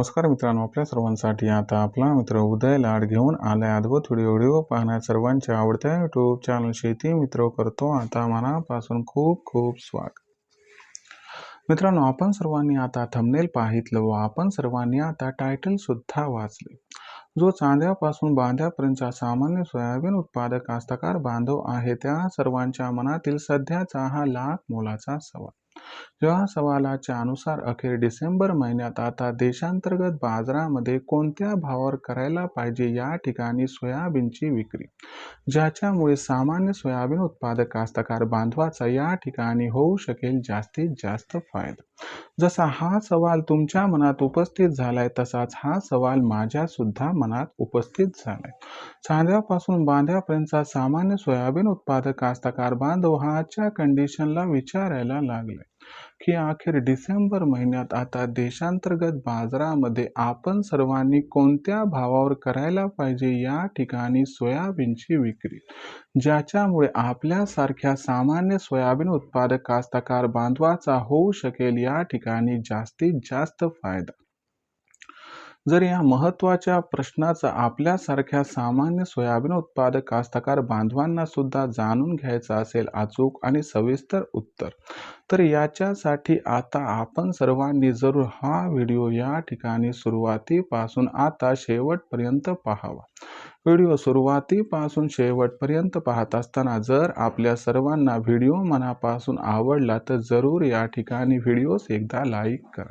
नमस्कार मित्रांनो आपल्या सर्वांसाठी आता आपला मित्र उदय लाड घेऊन आलाय अद्भुत व्हिडिओ व्हिडिओ पाहण्यात सर्वांच्या आवडत्या युट्यूब चॅनल शेती मित्र करतो. आता मनापासून खूप खूप स्वागत. मित्रांनो आपण सर्वांनी आता थंबनेल पाहितलं व आपण सर्वांनी आता टायटल सुद्धा वाचले. जो चांद्यापासून बांध्यापर्यंतचा सामान्य सोयाबीन उत्पादक कास्तकार बांधव आहे त्या सर्वांच्या मनातील सध्याचा हा लाख मोलाचा सवाल. या सवालाच्या अनुसार अखेर डिसेंबर महिन्यात आता देशांतर्गत बाजारामध्ये कोणत्या भावावर करायला पाहिजे या ठिकाणी सोयाबीनची विक्री ज्याच्यामुळे सामान्य सोयाबीन उत्पादक कास्तकार बांधवाचा या ठिकाणी होऊ शकेल जास्तीत जास्त फायदा? जसा हा सवाल तुमच्या मनात उपस्थित झालाय तसाच हा सवाल माझ्या सुद्धा मनात उपस्थित झालाय. चांद्यापासून बांध्यापर्यंतचा सामान्य सोयाबीन उत्पादक कास्तकार बांधव हा आजच्या कंडिशनला विचारायला लागलाय की अखेर डिसेंबर महिन्यात आता देशांतर्गत बाजारामध्ये आपण सर्वांनी कोणत्या भावावर करायला पाहिजे या ठिकाणी सोयाबीनची विक्री. ज्याच्यामुळे आपल्यासारख्या सामान्य सोयाबीन उत्पादक कास्तकार बांधवाचा होऊ शकेल या ठिकाणी जास्तीत जास्त फायदा. जर या महत्त्वाच्या प्रश्नाचा आपल्यासारख्या सामान्य सोयाबीन उत्पादक कास्तकार बांधवांना सुद्धा जाणून घ्यायचं असेल अचूक आणि सविस्तर उत्तर तर याच्यासाठी आता आपण सर्वांनी जरूर हा व्हिडिओ या ठिकाणी सुरुवातीपासून आता शेवटपर्यंत पाहावा. व्हिडिओ सुरुवातीपासून शेवटपर्यंत पाहत असताना जर आपल्या सर्वांना व्हिडिओ मनापासून आवडला तर जरूर या ठिकाणी व्हिडिओस एकदा लाईक करा.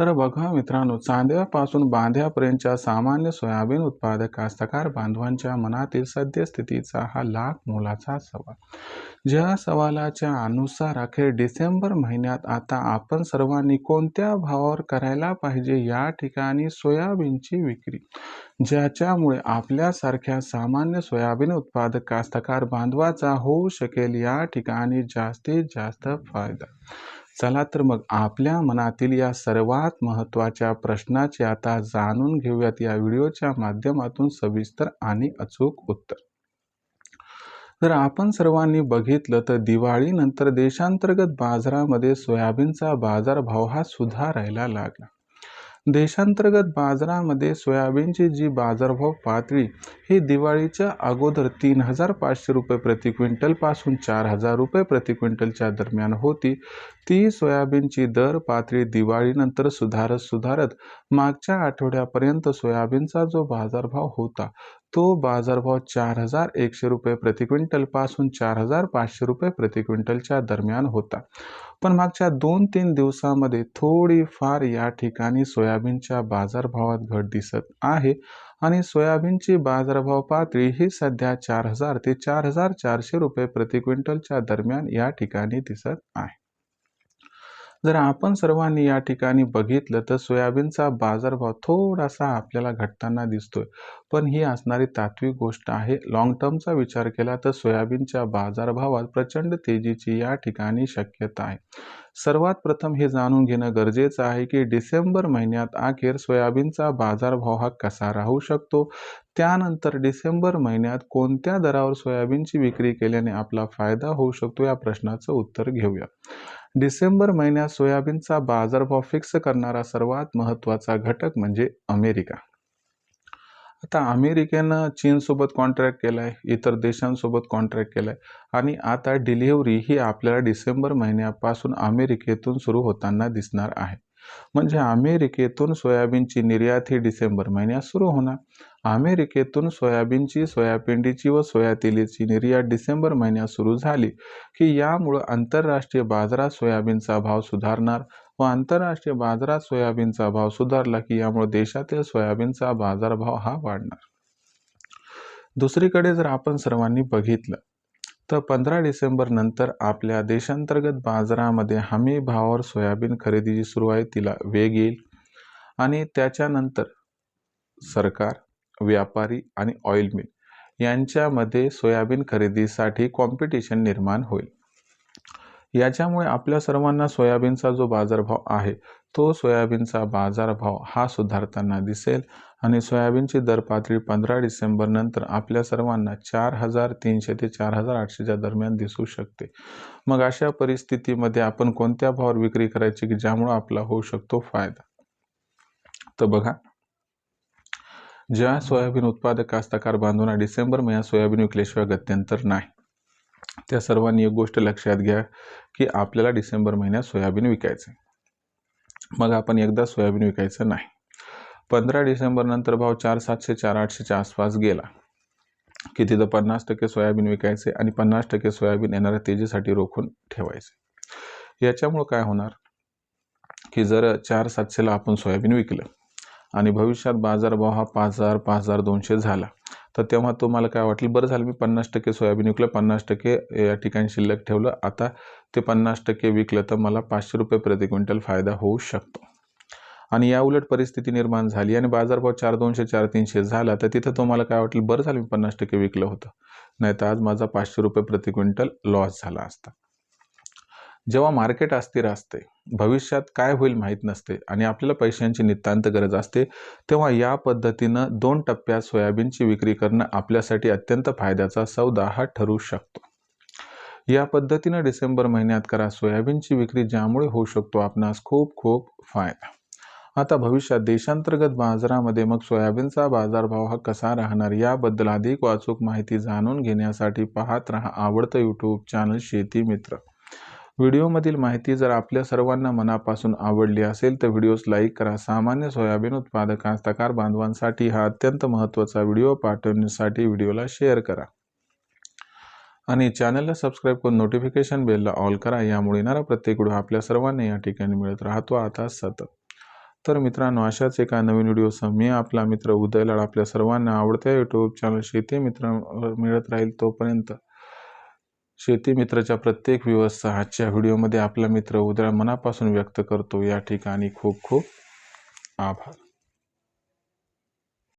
तर बघा मित्रांनो चांद्यापासून बांध्यापर्यंतच्या सामान्य सोयाबीन उत्पादक कास्तकार बांधवांच्या मनातील सद्यस्थितीचा हा लाख मोलाचा सवाल. ज्या सवालाच्या अनुसार अखेर डिसेंबर महिन्यात आता आपण सर्वांनी कोणत्या भावावर करायला पाहिजे या ठिकाणी सोयाबीनची विक्री? ज्याच्यामुळे आपल्यासारख्या सामान्य सोयाबीन उत्पादक कास्तकार बांधवाचा होऊ शकेल या ठिकाणी जास्तीत जास्त फायदा. चला तर मग आपल्या मनातील या सर्वात महत्त्वाच्या प्रश्नाचे आता जाणून घेऊयात या व्हिडिओच्या माध्यमातून सविस्तर आणि अचूक उत्तर. जर आपण सर्वांनी बघितलं तर दिवाळीनंतर देशांतर्गत बाजारामध्ये सोयाबीनचा बाजारभाव हा सुधारायला लागला. देशांतर्गत बाजारामध्ये सोयाबीनची जी बाजारभाव पातळी ही दिवाळीच्या अगोदर तीन हजार पाचशे रुपये प्रति क्विंटलपासून चार हजार रुपये प्रति क्विंटलच्या दरम्यान होती. ती सोयाबीनची दर पातळी दिवाळीनंतर सुधारत सुधारत मागच्या आठवड्यापर्यंत सोयाबीनचा जो बाजारभाव होता तो बाजारभाव चार हजार एकशे रुपये प्रति क्विंटलपासून चार हजार पाचशे रुपये प्रति क्विंटलच्या दरम्यान होता. पण मागच्या दोन तीन दिवसामध्ये थोडीफार या ठिकाणी सोयाबीनच्या बाजारभावात घट दिसत आहे आणि सोयाबीनची बाजारभाव पातळी ही सध्या चार हजार ते चार हजार चारशे रुपये प्रति क्विंटलच्या दरम्यान या ठिकाणी दिसत आहे. जर आपण सर्वांनी या ठिकाणी बघितलं तर सोयाबीनचा बाजारभाव थोडासा आपल्याला घटताना दिसतोय. पण ही असणारी तात्विक गोष्ट आहे. लॉंग टर्मचा विचार केला तर सोयाबीनच्या बाजारभावात प्रचंड तेजीची या ठिकाणी शक्यता आहे. सर्वात प्रथम हे जाणून घेणं गरजेचं आहे की डिसेंबर महिन्यात अखेर सोयाबीनचा बाजारभाव हा कसा राहू शकतो? त्यानंतर डिसेंबर महिन्यात कोणत्या दरावर सोयाबीनची विक्री केल्याने आपला फायदा होऊ शकतो या प्रश्नाचं उत्तर घेऊया. डिसेंबर महिन्यात सोयाबीनचा बाजारभाव फिक्स करणारा सर्वात महत्त्वाचा घटक म्हणजे अमेरिका. आता अमेरिकेनं चीनसोबत कॉन्ट्रॅक्ट केला आहे इतर देशांसोबत कॉन्ट्रॅक्ट केला आहे आणि आता डिलिव्हरी ही आपल्याला डिसेंबर महिन्यापासून अमेरिकेतून सुरू होताना दिसणार आहे. म्हणजे अमेरिकेतून सोयाबीनची निर्यात ही डिसेंबर महिन्यात सुरू होणार. अमेरिकेतून सोयाबीनची सोयापिंडीची व सोयातेलीची निर्यात डिसेंबर महिन्यात सुरू झाली की यामुळं आंतरराष्ट्रीय बाजारात सोयाबीनचा भाव सुधारणार व आंतरराष्ट्रीय बाजारात सोयाबीनचा भाव सुधारला की यामुळे देशातील सोयाबीनचा बाजारभाव हा वाढणार. दुसरीकडे जर आपण सर्वांनी बघितलं तर पंधरा डिसेंबर नंतर आपल्या देशांतर्गत बाजारामध्ये हमी भावावर सोयाबीन खरेदीची सुरुवातीला वेग येईल. आणि त्याच्यानंतर सरकार व्यापारी आणि ऑइल मिल यांच्यामध्ये सोयाबीन खरेदीसाठी कॉम्पिटिशन निर्माण होईल. याच्यामुळे आपल्या सर्वांना सोयाबीनचा जो बाजारभाव आहे तो सोयाबीनचा बाजारभाव हा सुधारताना दिसेल आणि सोयाबीनची दर पातळी पंधरा डिसेंबर नंतर आपल्या सर्वांना चार हजार तीनशे ते चार हजार आठशेच्या दरम्यान दिसू शकते. मग अशा परिस्थितीमध्ये आपण कोणत्या भावावर विक्री करायची की ज्यामुळे आपला होऊ शकतो फायदा? तर बघा ज्या सोयाबीन उत्पादक कास्तकार बांधवांना डिसेंबर महिन्यात सोयाबीन विकल्याशिवाय गत्यंतर नाही. त्या सर्वांनी एक गोष्ट लक्षात घ्या की आपल्याला डिसेंबर महिन्यात सोयाबीन विकायचं मग आपण एकदा सोयाबीन विकायचं नाही. पंधरा डिसेंबरनंतर भाव चार सातशे चार आठशेच्या आसपास गेला. की तिथं पन्नास टक्के सोयाबीन विकायचे आणि पन्नास टक्के सोयाबीन येणाऱ्या तेजीसाठी रोखून ठेवायचे याच्यामुळं काय होणार? की जर चार सातशेला आपण सोयाबीन विकलं आणि भविष्यात बाजारभाव हा पाच हजार पाच हजार दोनशे झाला तर तेव्हा तुम्हाला काय वाटलं? बरं झालं मी पन्नास टक्के सोयाबीन विकलं पन्नास टक्के या ठिकाणी शिल्लक ठेवलं. आता ते पन्नास टक्के विकलं तर मला पाचशे रुपये प्रति क्विंटल फायदा होऊ शकतो. आणि या उलट परिस्थिती निर्माण झाली आणि बाजारभाव चार दोनशे चार तीनशे झाला तर तिथं तुम्हाला काय वाटलं? बरं झालं मी पन्नास टक्के विकलं होतं. नाही तर आज माझा पाचशे रुपये प्रति क्विंटल लॉस झाला असता. जेव्हा मार्केट अस्थिर असते भविष्यात काय होईल माहीत नसते आणि आपल्याला पैशांची नितांत गरज असते तेव्हा या पद्धतीनं दोन टप्प्यात सोयाबीनची विक्री करणं आपल्यासाठी अत्यंत फायद्याचा सौदा हा ठरू शकतो. या पद्धतीनं डिसेंबर महिन्यात करा सोयाबीनची विक्री ज्यामुळे होऊ शकतो आपणास खूप खूप फायदा. आता भविष्यात देशांतर्गत बाजारामध्ये मग सोयाबीनचा बाजारभाव हा कसा राहणार याबद्दल अधिक वाचूक माहिती जाणून घेण्यासाठी पाहत राहा आवडतं यूट्यूब चॅनल शेती मित्र. व्हिडिओमधील माहिती जर आपल्या सर्वांना मनापासून आवडली असेल तर व्हिडिओस लाईक करा. सामान्य सोयाबीन उत्पादक कास्तकार बांधवांसाठी हा अत्यंत महत्त्वाचा व्हिडिओ. पाठवण्यासाठी व्हिडिओला शेअर करा. आणि चॅनलला सबस्क्राईब करून नोटिफिकेशन बेलला ऑल करा. यामुळे येणारा प्रत्येक व्हिडिओ आपल्या सर्वांना या ठिकाणी मिळत राहतो. आता सतत. तर मित्रांनो अशाच एका नवीन व्हिडिओसह मी आपला मित्र उदयलाड आपल्या सर्वांना आवडत्या यूट्यूब चॅनल शेती मित्र मिळत राहील तोपर्यंत शेती मित्राच्या प्रत्येक व्यवस्था आजच्या व्हिडिओमध्ये आपला मित्र उद्या मनापासून व्यक्त करतो. या ठिकाणी खूप खूप आभार.